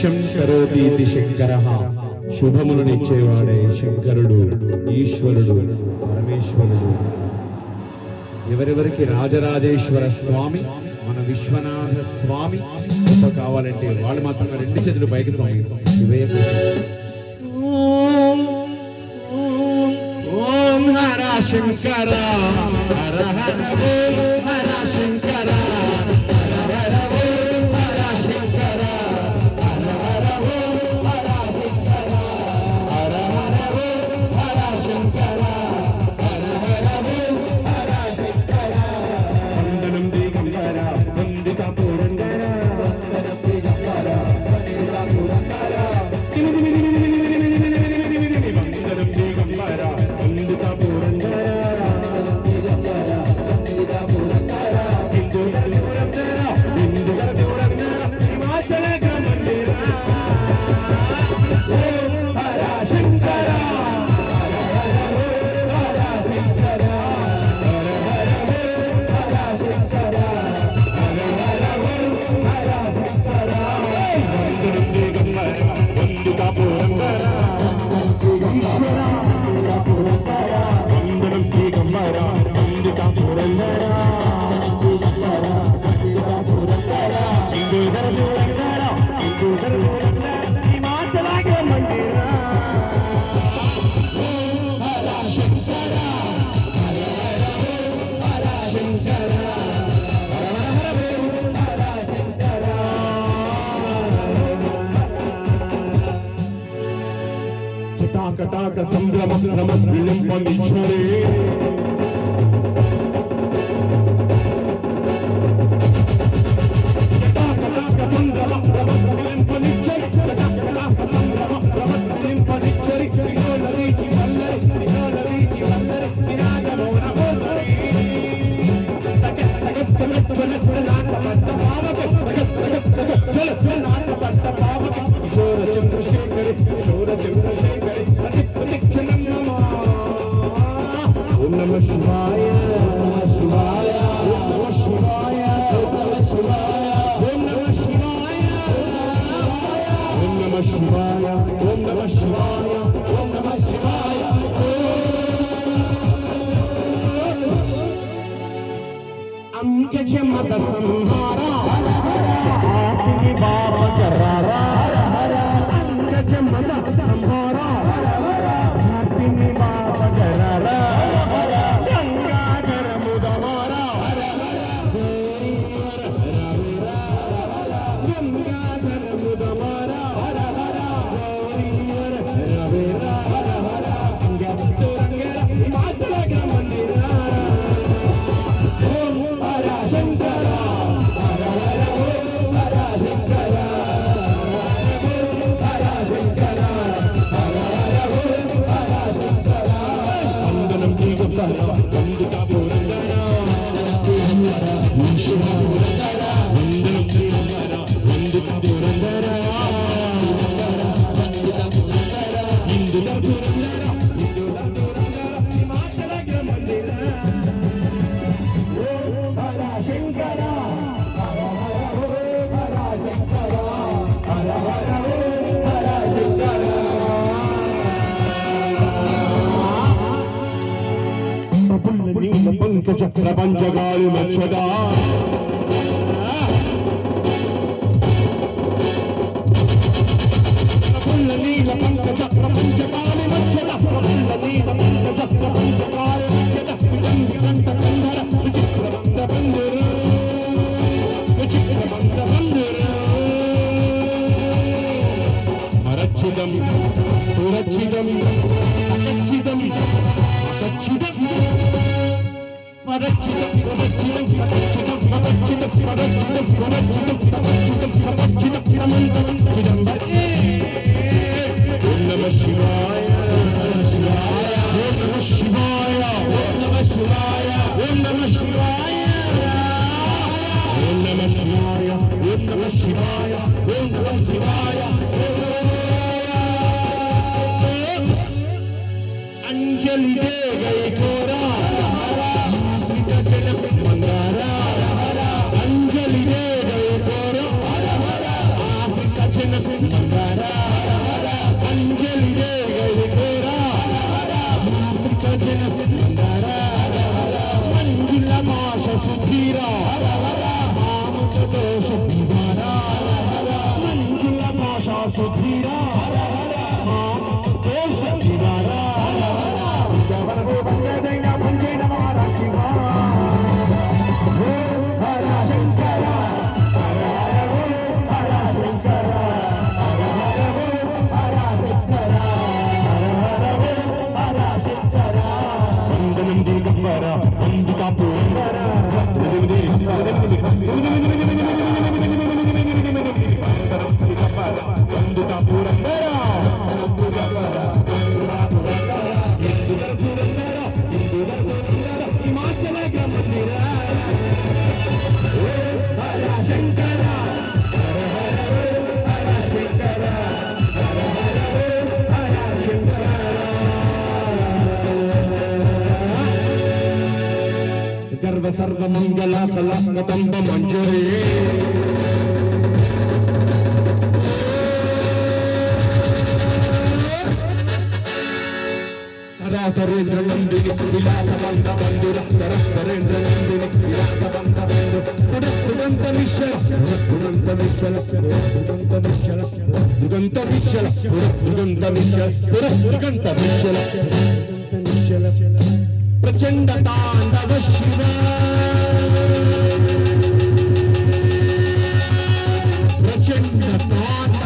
శంకరోదీతి శంకర. శుభములనిచ్చేవాడే శంకరుడు ఈశ్వరుడు పరమేశ్వరుడు. ఎవరెవరికి రాజరాజేశ్వర స్వామి మన విశ్వనాథ స్వామి కావాలంటే వాళ్ళు మాత్రం రెండు చేతులు పైకి స్వామి. ఇవే ఓం హర శంకర హర హర చిటాకటాక సంభ్రమ భ్రమ విళంబమిచ్చరే పావకి సంభ్రమ భ్రమ నాట పట్ట పావకి. భ్రమ విళంబమిచ్చరి వినోద చంద్రశేఖరి కిశోర చంద్రశేఖరి ప్రతిక్షణం ఓం నమ శివాయ నమ శివాయ నమ శివాయ నమ శివాయ ఓం నమ శివాయ ఓం నమ శివాయ ఓం నమ శివాయ ఓం నమ శివాయ మత సంహార. ఆపిని బాబ అంకెచ మత ಪ್ರಪಂಚಗಾಲು ಲಕ್ಷದ నీల పంకజ ప్రపంచ కాలి మచ్చద ప్రబంధ నీల अंजलि दे गई को సర్వమంగళ కళాంగ మంజరే కరాతరేంద్ర నందిని విలాస బంధ బంధు కరాతరేంద్ర నందిని విలాస బంధ బంధు దురంత నిశ్చల దురంత నిశ్చల దురంత నిశ్చల దురంత నిశ్చల దురంత నిశ్చల దురంత నిశ్చల ಚಂಡ ತಾಂಡವ ಶಿವ ಪ್ರಚಂಡ ತಾಂಡ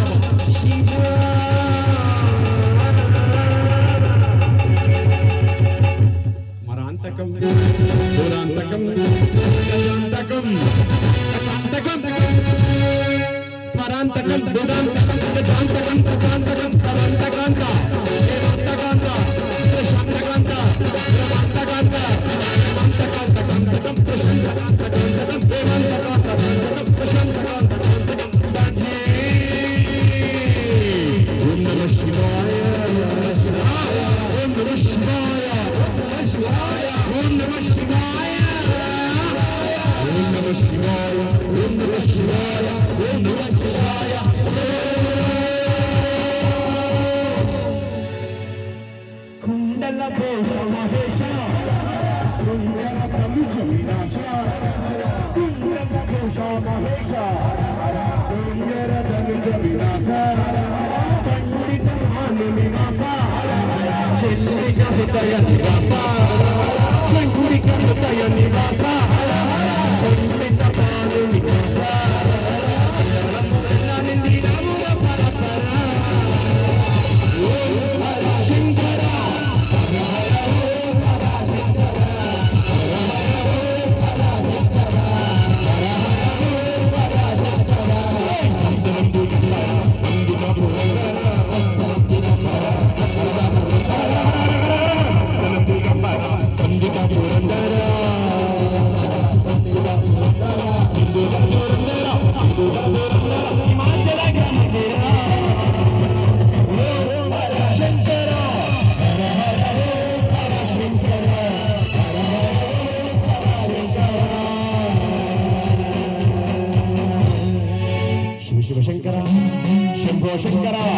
শিক্ষারা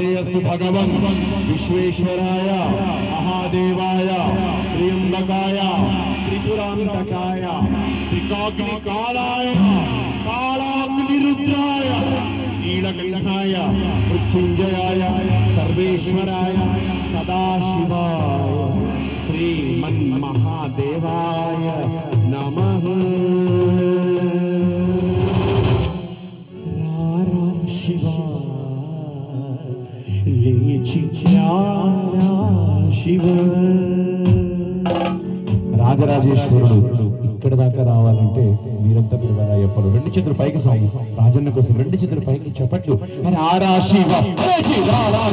नमस्ते भगवन् विश्वेश्वराय महादेवाय त्रियंबकाय त्रिपुरांतकाय त्रिकाग्निकालाय कालाग्निरुद्राय नीलकंठाय मृत्युंजयाय सर्वेश्वराय सदाशिवाय श्रीमन्महादेवाय। శివ రాజరాజేశ్వరుడు ఇక్కడ దాకా రావాలంటే మీరంతా పిలవాలయ్యప్పలు రెండు చేతులు పైకి సాగి రాజన్న కోసం రెండు చేతులు పైకి చెప్పట్లు. ఆరా శివ.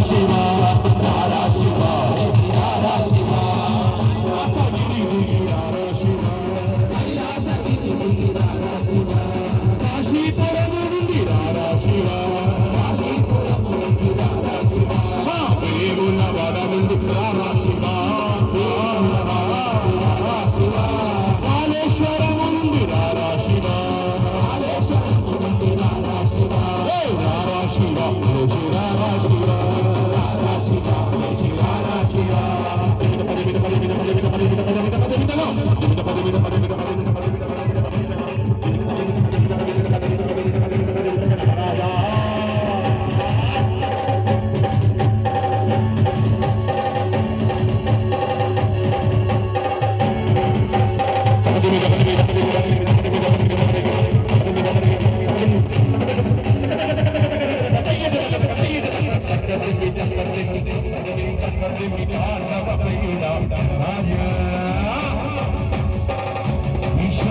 శివ శివ.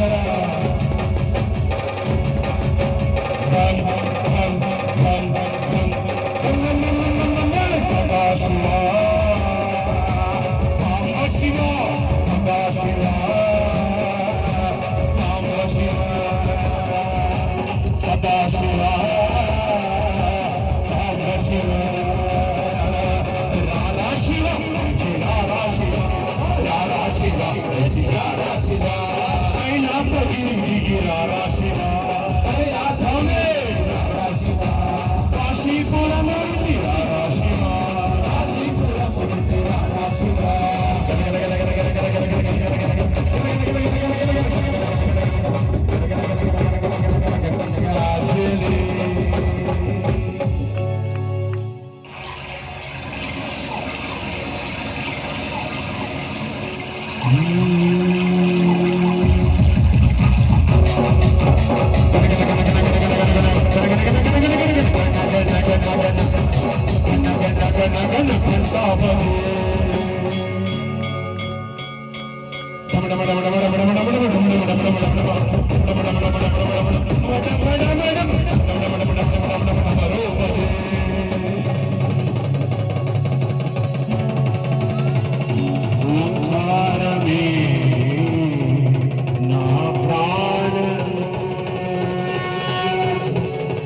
yeah.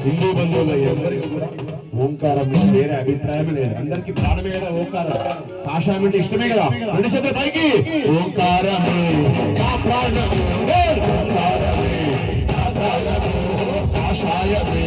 హిందూ బంధువులు అయ్యారు ఓంకారం వేరే అభిప్రాయం లేదు. అందరికి ప్రాణమే కదా ఓంకారం. అంటే ఇష్టమే కదా. రెండు పైకి. ఓంకారం నా ప్రాణం ఆశాయమే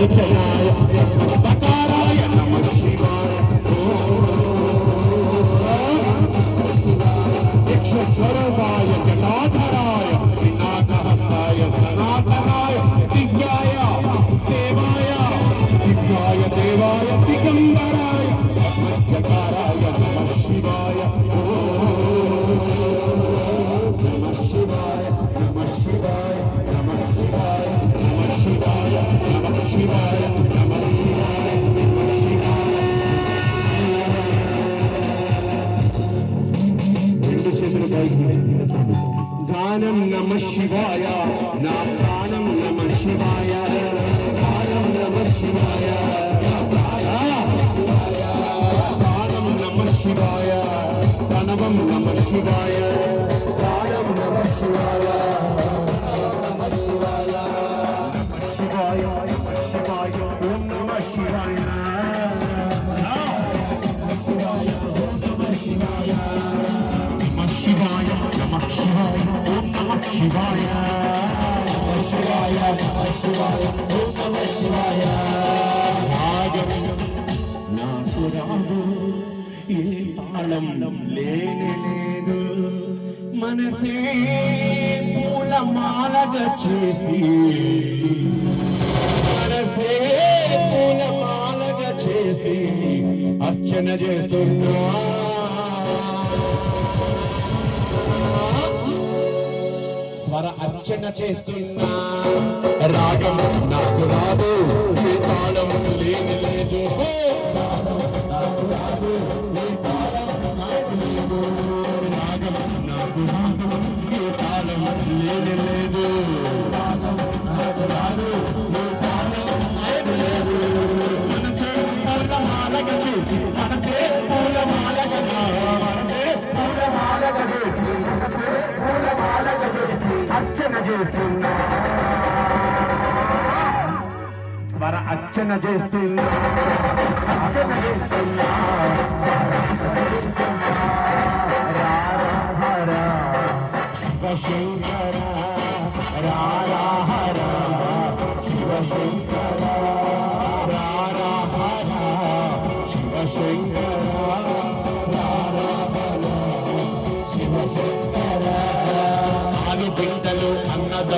Amen. ప్రాణం నమ శివాయ. నా ప్రాణం నమ శివాయ. ప్రాణం నమ శివాయ. ప్రాణం నమ శివాయ. ప్రణవం నమ శివాయ. తాళం లేని లేదు మనసే పూలమాలగా చేసి మనసే పూలమాలగా చేసి అర్చన చేస్తున్నా. స్వర అర్చన చేస్తున్నా. రాగం నాకు రాదు ఈ తాళం లేని లేదు. రాగం నాకు రాదు నాకు నాకు ఏ కాలం లేదు లేదు స్వర అర్చన చేస్తున్నా. అర్చన చేస్తున్నా.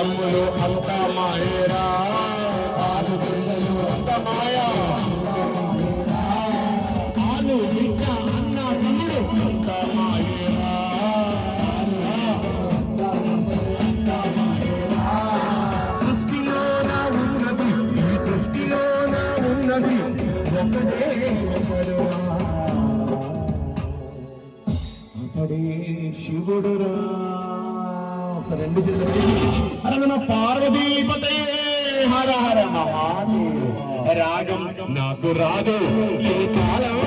తమ్ములు అంత మాయరా. ఆలు పిల్లలు అంత మాయా. ఆలు బిడ్డ అన్న తమ్ముడు అంత సృష్టిలోన ఉన్నది ఈ ఉన్నది ఒకటే అతడే శివుడురా రెండు చేతులు అరగన పార్వతీపతే హర హర మహాదేవ్. రాగం నాకు రాదు. ఈ కాలం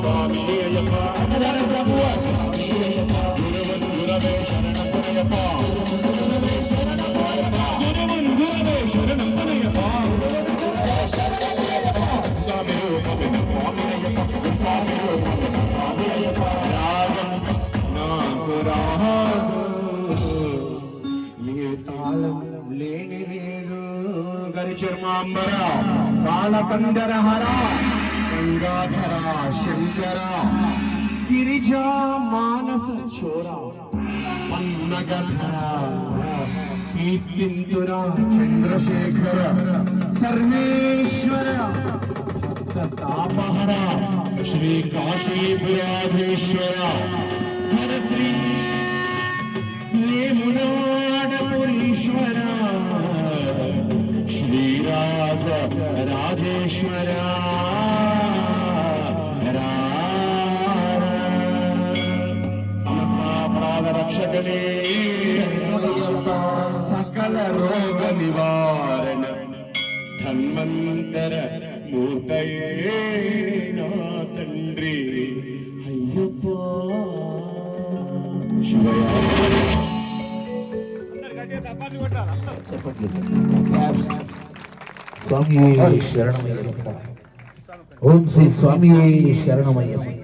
స్వామి అయ్యప్ప. ప్రభువ స్వామి అయ్యప్ప. గురువను గురవే శరణప్ప चर्मांबर कालकंदर हरा गंगाधरा शंकरा गिरिजा मानस छोरा पन्नगधरा कीर्तिंदुरा चंद्रशेखर सर्वेश्वर तापहरा श्री काशी पुराधेश्वर हर श्री ले मुनो രാജേശ്വര. രക്ഷകനേ സകല രോഗ നിവാരണ ധന്വന്തര മൂർത്തയേ തന്ത്രി അയ്യപ്പ. ശിവയ. స్వామి శరణమయ్యప్ప. ఓం శ్రీ స్వామి శరణమయ్యప్ప.